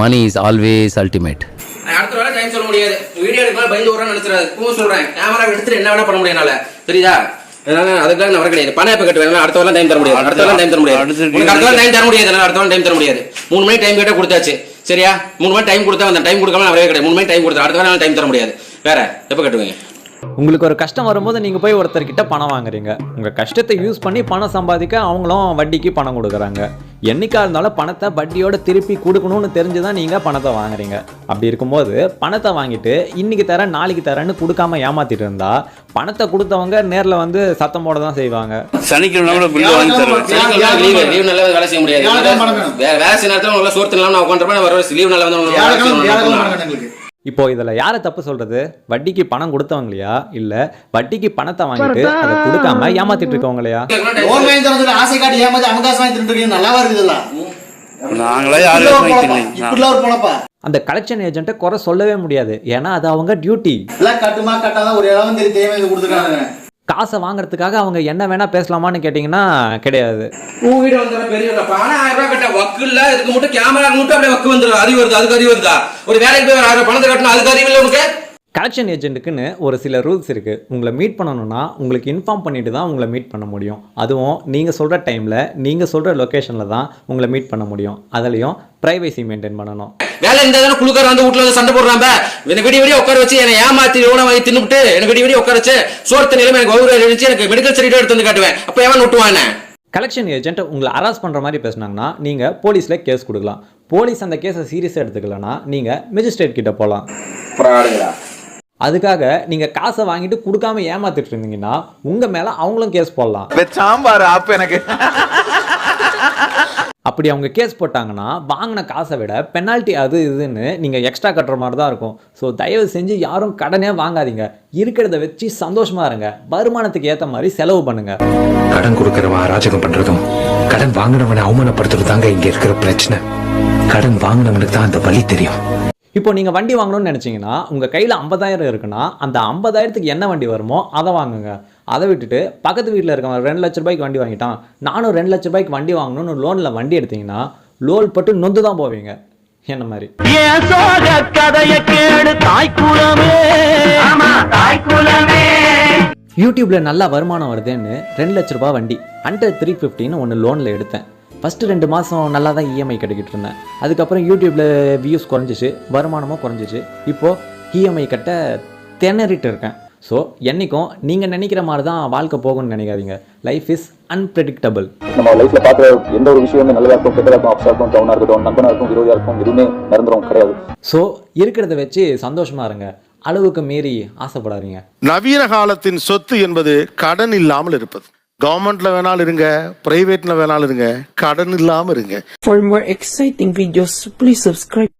Money is always ultimate அடுத்த வேலை time சொல்ல முடியாது. வீடியோ எடுக்கலாம் பயந்து விடுறேன்னு நினைச்சிடாது. பூ சொல்றேன். கேமரா எடுத்துட்டு என்ன வேணா பண்ண முடியும் என்னால. தெரியுதா? அதனால அதுக்காக நான் வர கிடையாது. பணம் எப்ப கட்டுவேன்? அடுத்த வேலை டைம் தர முடியாது. அடுத்த வேலை டைம் தர முடியாது. அடுத்து வேலை டைம் தர முடியாது. அடுத்த வேலை டைம் தர முடியாது. மூணு மணி டைம் கேட்டா கொடுத்தாச்சு. சரியா? மூணு மணி டைம் கொடுத்தா அந்த டைம் கொடுக்காம நான் வரவே கிடையாது மூணு மணி டைம் கொடுத்தா அடுத்த வேலை டைம் தர முடியாது. வேற எப்ப கட்டுவீங்க? உங்களுக்கு ஒரு கஷ்டம் வரும்போது நீங்கள் போய் ஒருத்தர்கிட்ட பணம் வாங்குறீங்க. உங்கள் கஷ்டத்தை யூஸ் பண்ணி பணம் சம்பாதிக்க அவங்களும் வட்டிக்கு பணம் கொடுக்குறாங்க. என்னைக்கா இருந்தாலும் பணத்தை வட்டியோட திருப்பி கொடுக்கணும்னு தெரிஞ்சு தான் நீங்கள் பணத்தை வாங்குறீங்க. அப்படி இருக்கும்போது பணத்தை வாங்கிட்டு இன்னைக்கு தரேன் நாளைக்கு தரேன்னு கொடுக்காம ஏமாத்திட்டு இருந்தா பணத்தை கொடுத்தவங்க நேரில் வந்து சத்தம் போட தான் செய்வாங்க. சனிக்கிழமை கூட பில்லு வாங்கி தருவேன் லீவ் லீவ் நல்லா வேலை செய்ய முடியாது. வியாழக்கிழமை பணம் வேணும். வேற வேலை செய்ய நேரத்தில் உங்களை சோர்த்து இல்லாம நான் உட்காந்துருப்பேன் வர லீவ் நல்லா வந்து இப்போ இதில் யாரை தப்பு சொல்றது? வட்டிக்கு பணம் கொடுத்தவங்களையா? இல்லை வட்டிக்கு பணத்தை வாங்கிட்டு அதை கொடுக்காம ஏமாத்திட்டு இருக்கவங்களையா? ஆசை காட்டி ஏமாத்தி அவங்க காசு வாங்கி தின்னுட்டு இருக்கீங்க. நல்லாவா இருக்குதுல்ல நாங்களே யாரும் அந்த கலெக்ஷன் ஏஜென்ட்டை குறை சொல்லவே முடியாது. ஏன்னா அது அவங்க டியூட்டி எல்லாம் கட்டுமா கட்டாதான் ஒரு இடம் தெரிய தேவை கொடுத்துருக்காங்க காசை வாங்குறதுக்காக அவங்க என்ன வேணா பேசலாமான்னு கேட்டிங்கன்னா கிடையாது. உன் வீடு வந்தா பெரிய ஆயிரம் ரூபாய் கட்ட வக்கு இல்ல இதுக்கு மட்டும் கேமரா மட்டும் அப்படியே வக்கு வந்துடும் அறிவு வருது அதுக்கு அறிவு வருதா? ஒரு வேலைக்கு போய் ஆயிரம் பணத்தை கட்டணும் அதுக்கு அறிவு இல்லை உனக்கு? கலெக்ஷன் ஏஜென்ட்டுக்குன்னு ஒரு சில ரூல்ஸ் இருக்குது உங்களை மீட் பண்ணணும்னா உங்களுக்கு இன்ஃபார்ம் பண்ணிட்டு தான் உங்களை மீட் பண்ண முடியும். அதுவும் நீங்கள் சொல்கிற டைமில் நீங்கள் சொல்கிற லொக்கேஷனில் தான் உங்களை மீட் பண்ண முடியும். அதுலேயும் ப்ரைவசி மெயின்டைன் பண்ணணும். வேலை இருந்தா தானே குழுக்கார வந்து வீட்டுல வந்து சண்டை போடுறாங்க என்ன விடிய விடிய உட்கார வச்சு என்னை ஏமாத்தி உணவு வாங்கி தின்னுட்டு எனக்கு விடிய விடிய உட்கார வச்சு சோர்த்த நிலைமை எனக்கு வவுறு எழுச்சி எனக்கு மெடிக்கல் சர்டிஃபிகேட் எடுத்து வந்து காட்டுவேன். அப்ப எவன் விட்டுவான் கலெக்ஷன் ஏஜென்ட் உங்களை அரெஸ்ட் பண்ணுற மாதிரி பேசுனாங்கன்னா நீங்கள் போலீஸில் கேஸ் கொடுக்கலாம். போலீஸ் அந்த கேஸை சீரியஸாக எடுத்துக்கலனா நீங்கள் மெஜிஸ்ட்ரேட் கிட்ட போகலாம் அதுக்காக நீங்கள் காசை வாங்கிட்டு கொடுக்காம ஏமாத்திட்டு இருந்தீங்கன்னா உங்கள் மேலே அவங்களும் கேஸ் போடலாம். சாம்பார் ஆப்பு எனக்கு. அப்படி அவங்க கேஸ் போட்டாங்கன்னா வாங்கின காசை விட பெனால்ட்டி அது இதுன்னு நீங்கள் எக்ஸ்ட்ரா கட்டுற மாதிரி தான் இருக்கும். ஸோ தயவு செஞ்சு யாரும் கடனே வாங்காதீங்க. இருக்கிறத வச்சு சந்தோஷமா இருங்க. வருமானத்துக்கு ஏற்ற மாதிரி செலவு பண்ணுங்க. கடன் கொடுக்கறவன் அராஜகம் பண்றதும் கடன் வாங்கினவனை அவமானப்படுத்துறது தாங்க இங்க இருக்கிற பிரச்சனை. கடன் வாங்கினவனுக்கு தான் அந்த வழி தெரியும். இப்போ நீங்கள் வண்டி வாங்கணும்னு நினச்சிங்கன்னா உங்கள் கையில் ஐம்பதாயிரம் இருக்குன்னா அந்த ஐம்பதாயிரத்துக்கு என்ன வண்டி வருமோ அதை வாங்குங்க. அதை விட்டுட்டு பக்கத்து வீட்டில் இருக்கவன் ரெண்டு லட்ச ரூபாய்க்கு வண்டி வாங்கிட்டான் நானும் ரெண்டு லட்ச ரூபாய்க்கு வண்டி வாங்கணும்னு லோனில் வண்டி எடுத்தீங்கன்னா லோன் பட்டு நொந்து தான் போவீங்க. என்ன மாதிரி? யூடியூப்ல நல்லா வருமானம் வருதுன்னு ரெண்டு லட்ச ரூபாய் வண்டி அண்டர் த்ரீ ஃபிஃப்டின்னு ஒன்று லோனில் எடுத்தேன். ஃபஸ்ட்டு ரெண்டு மாதம் நல்லா தான் இஎம்ஐ கட்டிக்கிட்டு இருந்தேன். அதுக்கப்புறம் யூடியூப்ல வியூஸ் குறைஞ்சிச்சு வருமானமும் குறைஞ்சிச்சு. இப்போது இஎம்ஐ கட்ட திணறிட்டு இருக்கேன். ஸோ என்றைக்கும் நீங்கள் நினைக்கிற மாதிரி தான் வாழ்க்கை போகும்னு நினைக்காதீங்க. லைஃப் இஸ் அன்பிரடிக்டபிள் நம்ம லைஃப்ல பாக்குற எந்த ஒரு விஷயமே நல்லதா இருக்கும் கெட்டதா இருக்கும் அப்சா இருக்கும் டவுனா இருக்கட்டும் நண்பனா இருக்கும் விரோதியா இருக்கும் எதுவுமே நிரந்தரம் கிடையாது. ஸோ இருக்கிறத வச்சு சந்தோஷமா இருங்க. அளவுக்கு மீறி ஆசைப்படாதீங்க. நவீன காலத்தின் சொத்து என்பது கடன் இல்லாமல் இருப்பது. கவர்மெண்ட்ல வேணாலும் இருங்க பிரைவேட்ல வேணாலும் இருங்க கடன் இல்லாம இருங்க. For more exciting videos, please subscribe.